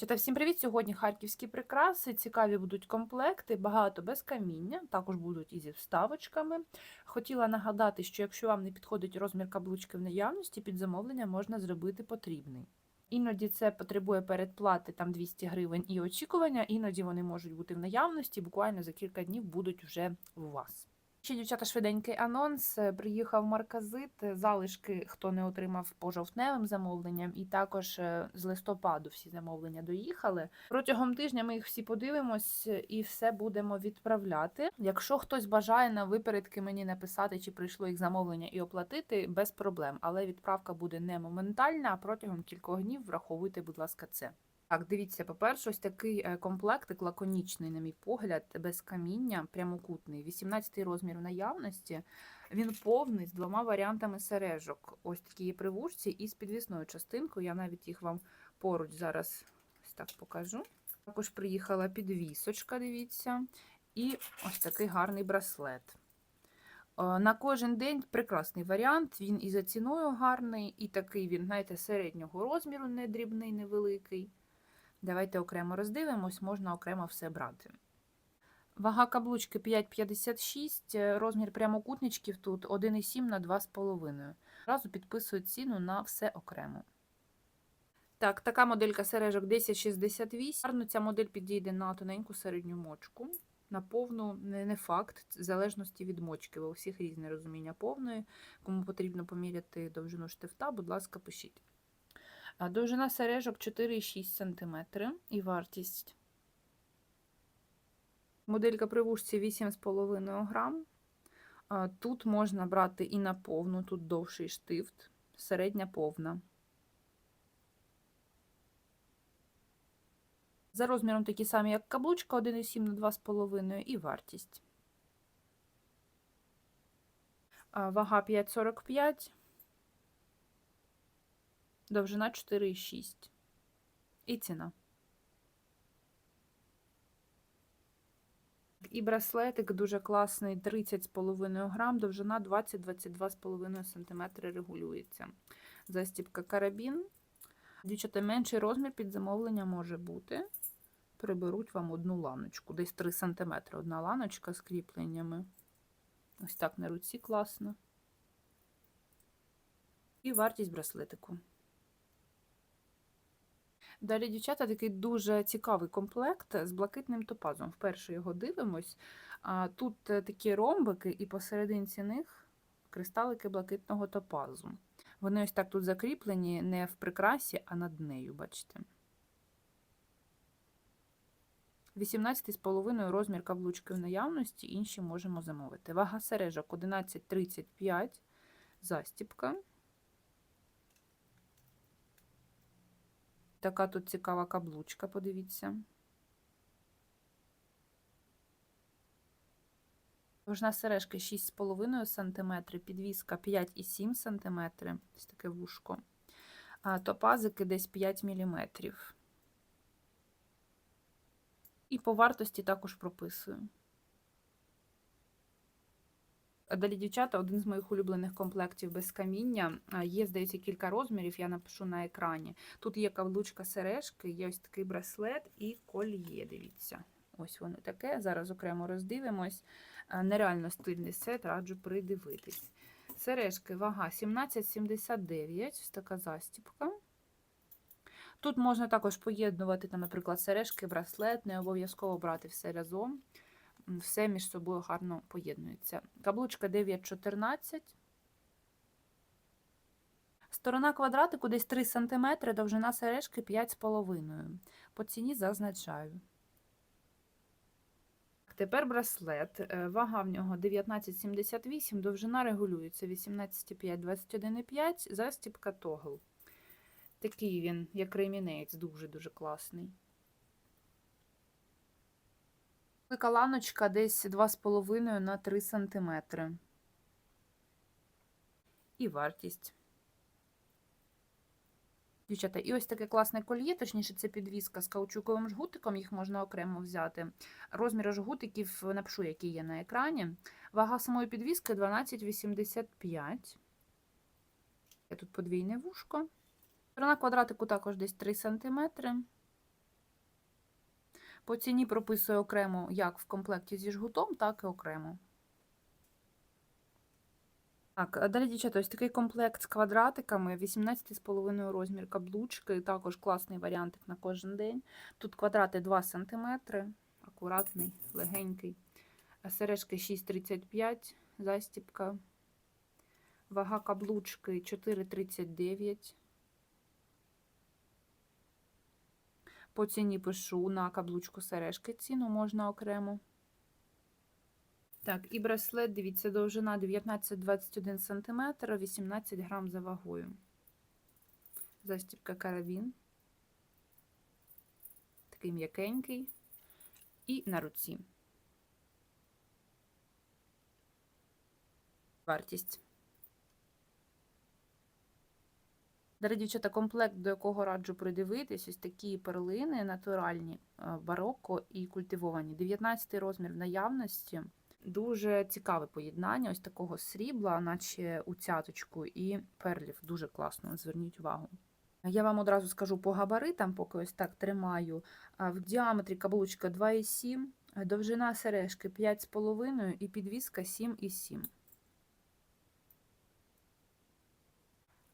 Чата, всім привіт! Сьогодні харківські прикраси. Цікаві будуть комплекти, багато без каміння, також будуть і зі вставочками. Хотіла нагадати, що якщо вам не підходить розмір каблучки в наявності, під замовлення можна зробити потрібний. Іноді це потребує передплати там 200 гривень і очікування, іноді вони можуть бути в наявності, буквально за кілька днів будуть вже у вас. Ще, дівчата, швиденький анонс. Приїхав марказит, залишки, хто не отримав по жовтневим замовленням, і також е, з листопаду всі замовлення доїхали. Протягом тижня ми їх всі подивимось і все будемо відправляти. Якщо хтось бажає на випередки мені написати, чи прийшло їх замовлення і оплатити, без проблем. Але відправка буде не моментальна, а протягом кількох днів враховуйте, будь ласка, це. Так, дивіться, по-перше, ось такий е, комплектик лаконічний, на мій погляд, без каміння, прямокутний, 18 розмір в наявності. Він повний з двома варіантами сережок. Ось такі є при вушці і з підвісною частинкою. Я навіть їх вам поруч зараз ось так покажу. Також приїхала підвісочка, дивіться, і ось такий гарний браслет. Е, На кожен день прекрасний варіант. Він і за ціною гарний, і такий він, знаєте, середнього розміру, не дрібний, невеликий. Давайте окремо роздивимось, можна окремо все брати. Вага каблучки 5,56, е, розмір прямокутничків тут 1,7 на 2,5. Разу підписую ціну на все окремо. Так, така моделька сережок 1068. Гарно ця модель підійде на тоненьку середню мочку. На повну не, не факт, в залежності від мочки, у всіх різне розуміння повної. Кому потрібно поміряти довжину штифта, будь ласка, пишіть. Довжина сережок 4,6 см і вартість. Моделька при вушці 8,5 грам. Тут можна брати і на повну, тут довший штифт, середня повна. За розміром такі самі, як каблучка, 1,7 на 2,5 і вартість. Вага 5,45. Довжина 4,6. І ціна. І браслетик дуже класний, 30,5 грам, довжина 20-22,5 см регулюється. Застіпка карабін. Дівчата, менший розмір під замовлення може бути. Приберуть вам одну ланочку, десь 3 см. Одна ланочка з кріпленнями. Ось так на руці класно. І вартість браслетику. Далі, дівчата, такий дуже цікавий комплект з блакитним топазом. Вперше його дивимось. Тут е, такі ромбики, і посерединці них кристалики блакитного топазу. Вони ось так тут закріплені не в прикрасі, а над нею, бачите. 18,5 розмір каблучки в наявності, інші можемо замовити. Вага сережок 11,35, застіпка. Така тут цікава каблучка, подивіться. Довжина сережки 6,5 см, підвіска 5,7 см, ось таке вушко. А топазики десь 5 мм. І по вартості також прописую. Далі, дівчата, один з моїх улюблених комплектів без каміння. Є, здається, кілька розмірів, я напишу на екрані. Тут є каблучка сережки, є ось такий браслет і кольє. Дивіться. Ось воно таке. Зараз окремо роздивимось. Нереально стильний сет, раджу придивитись. Сережки, вага 17,79, ось така застіпка. Тут можна також поєднувати, наприклад, сережки, браслет, не обов'язково брати все разом все між собою гарно поєднується. Каблучка 9,14. Сторона квадратику десь 3 см, довжина сережки 5,5 По ціні зазначаю. Тепер браслет. Е, Вага в нього 19,78, довжина регулюється 18,5, 21,5, застіпка тогл. Такий він, як ремінець, дуже-дуже класний. Велика ланочка десь 2,5 на 3 см. І вартість. Дівчата, і ось таке класне кольє, точніше, це підвіска з каучуковим жгутиком, їх можна окремо взяти. Розмір жгутиків напишу, який є на екрані. Вага самої підвіски 12,85. Тут подвійне вушко. Сторона квадратику також десь 3 см. По ціні прописую окремо як в комплекті зі жгутом, так і окремо. Так, далі, дівчата, ось такий комплект з квадратиками, 18,5 розмір каблучки, також класний варіантик на кожен день. Тут квадрати 2 см, акуратний, легенький. Сережки 6,35, застіпка. Вага каблучки 4,39. По ціні пишу на каблучку сережки ціну можна окремо. Так, і браслет, дивіться, довжина 19-21 см, 18 грам за вагою. Застібка карабін. Такий м'якенький. І на руці. Вартість. Дорогі дівчата, комплект, до якого раджу придивитись, ось такі перлини натуральні, е, барокко і культивовані. 19 розмір в наявності. Дуже цікаве поєднання ось такого срібла, наче у цяточку, і перлів. Дуже класно, зверніть увагу. Я вам одразу скажу по габаритам, поки ось так тримаю. В діаметрі каблучка 2,7, довжина сережки 5,5 і підвіска 7,7.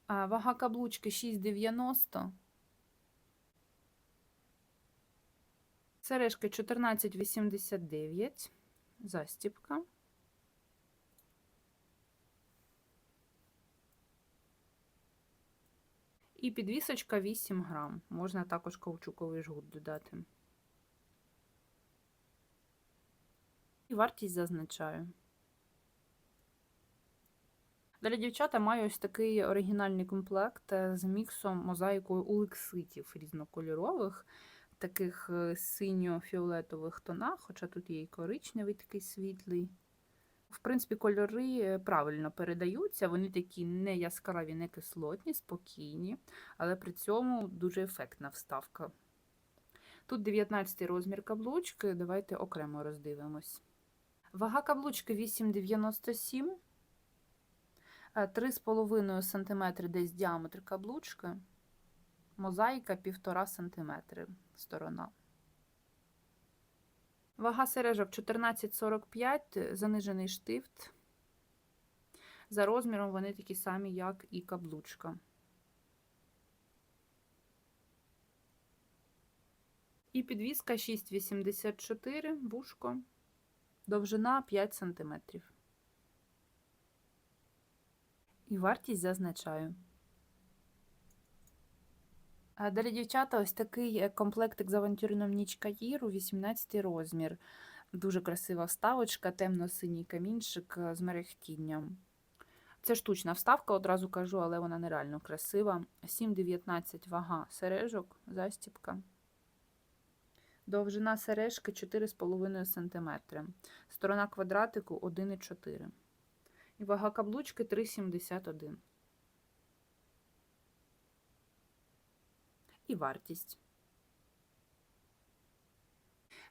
А Вага каблучки 6,90. Сережки 14,89. Застіпка. І підвісочка 8 грам. Можна також каучуковий жгут додати. І вартість зазначаю. Далі, дівчата, маю ось такий оригінальний комплект е, з міксом мозаїкою улекситів різнокольорових, таких е, синьо-фіолетових тонах, хоча тут є і коричневий такий світлий. В принципі, кольори е, правильно передаються, вони такі не яскраві, не кислотні, спокійні, але при цьому дуже ефектна вставка. Тут 19 розмір каблучки, давайте окремо роздивимось. Вага каблучки 8,97 3,5 см десь діаметр каблучки, мозаїка 1,5 см сторона. Вага сережок 14,45, занижений штифт. За розміром вони такі самі, як і каблучка. І підвіска 6,84, вушко, довжина 5 см. І вартість зазначаю. А Далі, дівчата, ось такий е, комплектик з авантюрином Ніч Каїру, 18 розмір. Дуже красива вставочка, темно-синій камінчик е, з мерехтінням. Це штучна вставка, одразу кажу, але вона нереально красива. 7,19 вага сережок, застіпка. Довжина сережки 4,5 см. Сторона квадратику 1,4 і вага каблучки 3,71. І вартість.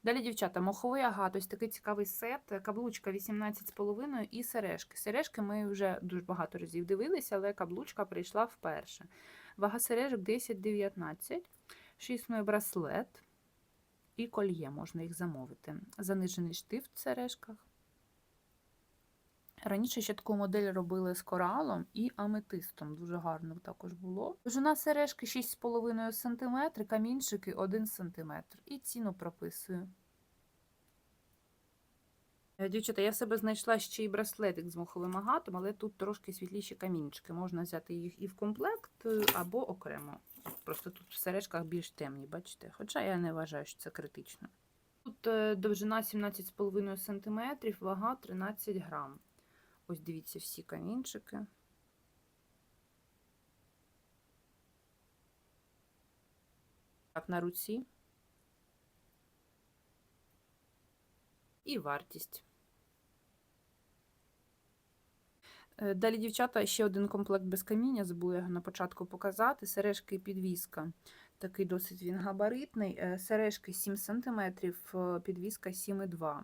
Далі, дівчата, моховий агат, ось такий цікавий сет, каблучка 18,5 і сережки. Сережки ми вже дуже багато разів дивилися, але каблучка прийшла вперше. Вага сережок 10-19, шісний браслет і кольє, можна їх замовити. Занижений штифт в сережках. Раніше ще таку модель робили з коралом і аметистом. Дуже гарно також було. Довжина сережки 6,5 см, камінчики 1 см. І ціну прописую. Е, Дівчата, я в себе знайшла ще й браслетик з моховим агатом, але тут трошки світліші камінчики. Можна взяти їх і в комплект, е, або окремо. Просто тут в сережках більш темні, бачите? Хоча я не вважаю, що це критично. Тут е, довжина 17,5 см, вага 13 грам. Ось дивіться всі камінчики. Так, на руці. І вартість. Е, Далі, дівчата, ще один комплект без каміння, забула його на початку показати. Сережки і підвіска. Такий досить він габаритний. Е, сережки 7 см, е, підвіска 7,2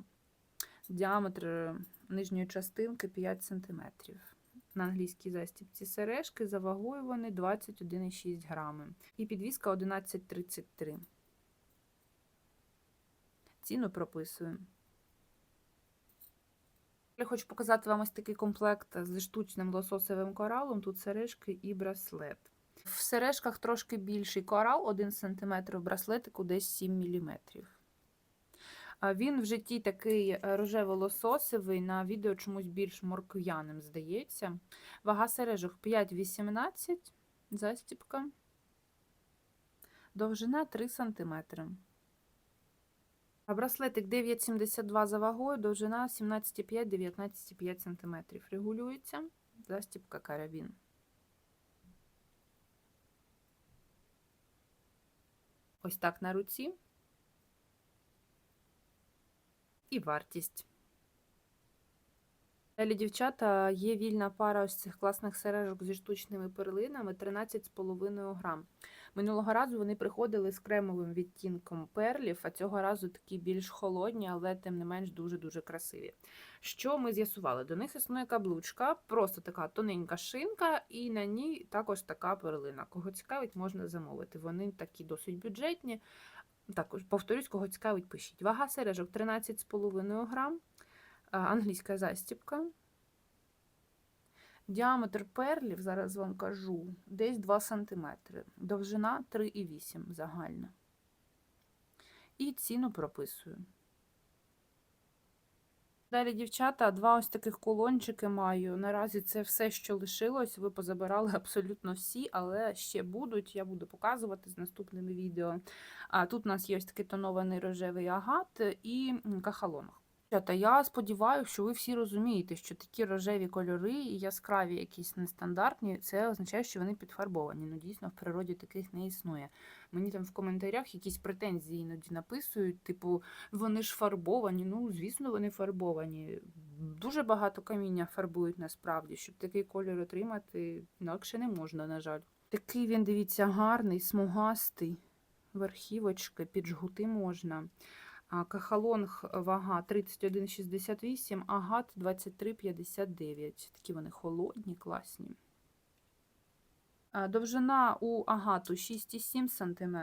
Діаметр нижньої частинки 5 см. На англійській застібці сережки за вагою вони 21,6 грами. І підвіска 11,33. ціну прописую. Я хочу показати вам ось такий комплект зі штучним лососевим коралом. Тут сережки і браслет. В сережках трошки більший корал, 1 см, в браслетику десь 7 мм. Він в житті такий е, рожево-лососевий, на відео чомусь більш морквяним здається. Вага сережок 5,18, застіпка. Довжина 3 см. А браслетик 9,72 за вагою, довжина 17,5-19,5 см. Регулюється. Застіпка карабін. Ось так на руці. І вартість. Далі, дівчата, є вільна пара ось цих класних сережок зі штучними перлинами 13,5 грам. Минулого разу вони приходили з кремовим відтінком перлів, а цього разу такі більш холодні, але тим не менш дуже-дуже красиві. Що ми з'ясували? До них існує каблучка, просто така тоненька шинка, і на ній також така перлина. Кого цікавить, можна замовити. Вони такі досить бюджетні. Також, повторюсь, кого цікавить, пишіть. Вага сережок 13,5 грам, англійська застіпка. Діаметр перлів, зараз вам кажу, десь 2 см. Довжина 3,8 загальна. І ціну прописую. Далі, дівчата, два ось таких колончики маю. Наразі це все, що лишилось. Ви позабирали абсолютно всі, але ще будуть. Я буду показувати з наступними відео. А тут у нас є ось такий тонований рожевий агат і м, кахалонг. Дівчата, я сподіваюся, що ви всі розумієте, що такі рожеві кольори і яскраві, якісь нестандартні, це означає, що вони підфарбовані. Ну, дійсно, в природі таких не існує. Мені там в коментарях якісь претензії іноді написують, типу, вони ж фарбовані. Ну, звісно, вони фарбовані. Дуже багато каміння фарбують насправді, щоб такий колір отримати, інакше не можна, на жаль. Такий він, дивіться, гарний, смугастий, верхівочки, під жгути можна. Кахалонг вага 31,68, агат 23,59. Такі вони холодні, класні. А, Довжина у агату 6,7 см.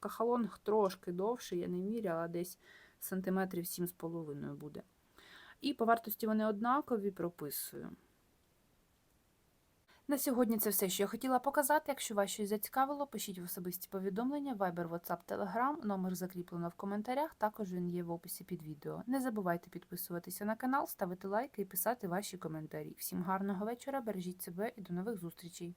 Кахалонг трошки довший, я не міряла, десь сантиметрів 7,5 буде. І по вартості вони однакові, прописую. На сьогодні це все, що я хотіла показати. Якщо вас щось зацікавило, пишіть в особисті повідомлення, Viber, WhatsApp, Telegram. Номер закріплено в коментарях. Також він є в описі під відео. Не забувайте підписуватися на канал, ставити лайки і писати ваші коментарі. Всім гарного вечора, бережіть себе і до нових зустрічей!